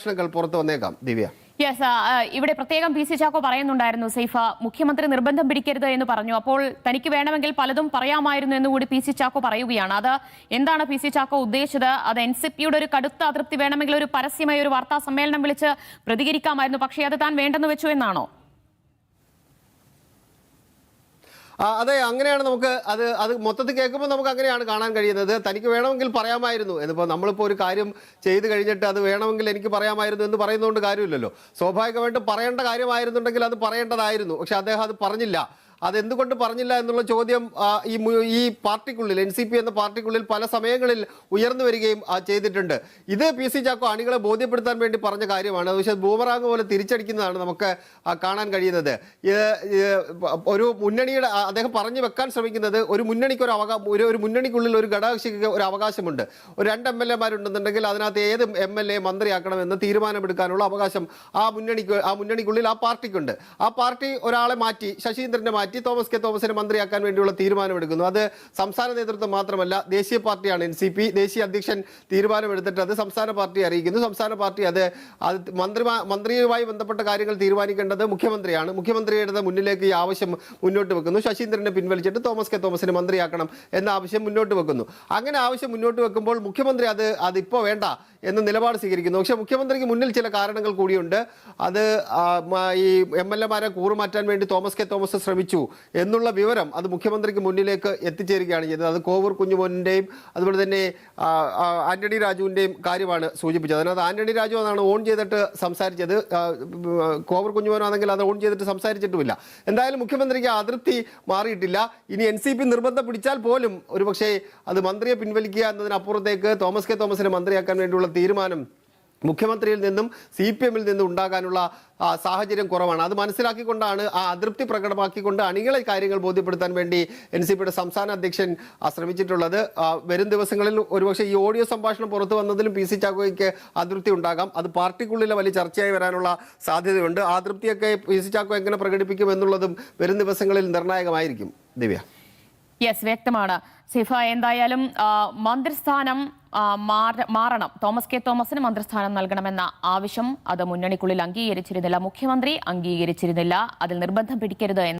പ്രശ്നങ്ങൾ പുറത്തു വന്നേക്കാം ദിവ്യ. യെസ് ഇവിടെ പ്രത്യേകം പി സി ചാക്കോ പറയുന്നുണ്ടായിരുന്നു സൈഫ. മുഖ്യമന്ത്രി നിർബന്ധം പിടിക്കരുത് എന്ന് പറഞ്ഞു. അപ്പോൾ തനിക്ക് വേണമെങ്കിൽ പലതും പറയാമായിരുന്നു എന്ന് കൂടി പി സി ചാക്കോ പറയുകയാണ്. അത് എന്താണ് പി സി ചാക്കോ ഉദ്ദേശിച്ചത്? അത് എൻ സി പിയുടെ ഒരു കടുത്ത അതൃപ്തി വേണമെങ്കിൽ ഒരു പരസ്യമായ ഒരു വാർത്താ സമ്മേളനം വിളിച്ച് പ്രതികരിക്കാമായിരുന്നു. പക്ഷേ അത് താൻ വേണ്ടെന്ന് വെച്ചു എന്നാണോ ആ, അതെ അങ്ങനെയാണ് നമുക്ക് അത് അത് മൊത്തത്തിൽ കേൾക്കുമ്പോൾ നമുക്ക് അങ്ങനെയാണ് കാണാൻ കഴിയുന്നത്. തനിക്ക് വേണമെങ്കിൽ പറയാമായിരുന്നു. എന്നിപ്പോൾ നമ്മളിപ്പോൾ ഒരു കാര്യം ചെയ്തു കഴിഞ്ഞിട്ട് അത് വേണമെങ്കിൽ എനിക്ക് പറയാമായിരുന്നു എന്ന് പറയുന്നതുകൊണ്ട് കാര്യമില്ലല്ലോ. സ്വാഭാവികമായിട്ടും പറയേണ്ട കാര്യമായിരുന്നുണ്ടെങ്കിൽ അത് പറയേണ്ടതായിരുന്നു. പക്ഷെ അദ്ദേഹം അത് പറഞ്ഞില്ല. അതെന്തുകൊണ്ട് പറഞ്ഞില്ല എന്നുള്ള ചോദ്യം ഈ ഈ പാർട്ടിക്കുള്ളിൽ എൻ സി പി എന്ന പാർട്ടിക്കുള്ളിൽ പല സമയങ്ങളിൽ ഉയർന്നു വരികയും ചെയ്തിട്ടുണ്ട്. ഇത് പി സി ചാക്കോ അണികളെ ബോധ്യപ്പെടുത്താൻ വേണ്ടി പറഞ്ഞ കാര്യമാണ്. പക്ഷേ ബൂമറാങ് പോലെ തിരിച്ചടിക്കുന്നതാണ് നമുക്ക് കാണാൻ കഴിയുന്നത്. ഒരു മുന്നണിയുടെ അദ്ദേഹം പറഞ്ഞു വെക്കാൻ ശ്രമിക്കുന്നത് ഒരു മുന്നണിക്ക് ഒരു അവകാശം ഒരു ഒരു മുന്നണിക്കുള്ളിൽ ഒരു ഘടകകക്ഷിക്ക് ഒരു അവകാശമുണ്ട്. ഒരു രണ്ട് എം എൽ എമാരുണ്ടെന്നുണ്ടെങ്കിൽ അതിനകത്ത് ഏത് എം എൽ എ മന്ത്രിയാക്കണമെന്ന് തീരുമാനമെടുക്കാനുള്ള അവകാശം ആ മുന്നണിക്ക് ആ മുന്നണിക്കുള്ളിൽ ആ പാർട്ടിക്കുണ്ട്. ആ പാർട്ടി ഒരാളെ മാറ്റി ശശീന്ദ്രനെ മാറ്റി തോമസ് കെ തോമസിനെ മന്ത്രിയാക്കാൻ വേണ്ടിയുള്ള തീരുമാനമെടുക്കുന്നു. അത് സംസ്ഥാന നേതൃത്വം മാത്രമല്ല ദേശീയ പാർട്ടിയാണ് എൻ സി പി. ദേശീയ അധ്യക്ഷൻ തീരുമാനമെടുത്തിട്ട് അത് സംസ്ഥാന പാർട്ടി അറിയിക്കുന്നു. സംസ്ഥാന പാർട്ടി അത് അത് മന്ത്രി മന്ത്രിയുമായി ബന്ധപ്പെട്ട കാര്യങ്ങൾ തീരുമാനിക്കേണ്ടത് മുഖ്യമന്ത്രിയാണ്. മുഖ്യമന്ത്രിയുടെ മുന്നിലേക്ക് ഈ ആവശ്യം മുന്നോട്ട് വെക്കുന്നു. ശശീന്ദ്രനെ പിൻവലിച്ചിട്ട് തോമസ് കെ തോമസിനെ മന്ത്രിയാക്കണം എന്ന ആവശ്യം മുന്നോട്ട് വെക്കുന്നു. അങ്ങനെ ആവശ്യം മുന്നോട്ട് വെക്കുമ്പോൾ മുഖ്യമന്ത്രി അത് അതിപ്പോൾ വേണ്ട എന്ന് നിലപാട് സ്വീകരിക്കുന്നു. പക്ഷേ മുഖ്യമന്ത്രിക്ക് മുന്നിൽ ചില കാരണങ്ങൾ കൂടിയുണ്ട്. അത് ഈ എം എൽ എമാരെ കൂറുമാറ്റാൻ വേണ്ടി തോമസ് കെ തോമസ് ശ്രമിച്ചു. എന്നുള്ള വിവരം അത് മുഖ്യമന്ത്രിക്ക് മുന്നിലേക്ക് എത്തിച്ചേരുകയാണ് ചെയ്തത്. അത് കോവൂർ കുഞ്ഞുമോനിന്റെയും അതുപോലെ തന്നെ ആന്റണി രാജുവിന്റെയും കാര്യമാണ് സൂചിപ്പിച്ചത്. അതിനകത്ത് ആന്റണി രാജു അതാണ് ഓൺ ചെയ്തിട്ട് സംസാരിച്ചത്. കോവൂർ കുഞ്ഞുമോനാണെങ്കിൽ അത് ഓൺ ചെയ്തിട്ട് സംസാരിച്ചിട്ടുമില്ല. എന്തായാലും മുഖ്യമന്ത്രിക്ക് അതിർത്തി മാറിയിട്ടില്ല. ഇനി എൻ സി പി നിർബന്ധം പിടിച്ചാൽ പോലും ഒരുപക്ഷേ അത് മന്ത്രിയെ പിൻവലിക്കുക എന്നതിനപ്പുറത്തേക്ക് തോമസ് കെ തോമസിനെ മന്ത്രിയാക്കാൻ വേണ്ടിയുള്ള തീരുമാനം മുഖ്യമന്ത്രിയിൽ നിന്നും സി പി എമ്മിൽ നിന്നും ഉണ്ടാകാനുള്ള സാഹചര്യം കുറവാണ്. അത് മനസ്സിലാക്കിക്കൊണ്ടാണ് ആ അതൃപ്തി പ്രകടമാക്കിക്കൊണ്ട് അണികളെ കാര്യങ്ങൾ ബോധ്യപ്പെടുത്താൻ വേണ്ടി എൻ സി പിയുടെ സംസ്ഥാന അധ്യക്ഷൻ ശ്രമിച്ചിട്ടുള്ളത്. വരും ദിവസങ്ങളിൽ ഒരുപക്ഷെ ഈ ഓഡിയോ സംഭാഷണം പുറത്തു വന്നതിലും പി സി ചാക്കോയ്ക്ക് അതൃപ്തി ഉണ്ടാകാം. അത് പാർട്ടിക്കുള്ളിലെ വലിയ ചർച്ചയായി വരാനുള്ള സാധ്യതയുണ്ട്. ആ അതൃപ്തിയൊക്കെ പി സി ചാക്കോ എങ്ങനെ പ്രകടിപ്പിക്കും എന്നുള്ളതും വരും ദിവസങ്ങളിൽ നിർണായകമായിരിക്കും. ദിവ്യ. യെസ് വ്യക്തമാണ്. സിഫ എന്തായാലും മന്ത്രിസ്ഥാനം മാറണം. തോമസ് കെ. തോമസിന് മന്ത്രിസ്ഥാനം നൽകണമെന്ന ആവശ്യം അത് മുന്നണിക്കുള്ളിൽ അംഗീകരിച്ചിരുന്നില്ല. മുഖ്യമന്ത്രി അംഗീകരിച്ചിരുന്നില്ല. അതിൽ നിർബന്ധം പിടിക്കരുത്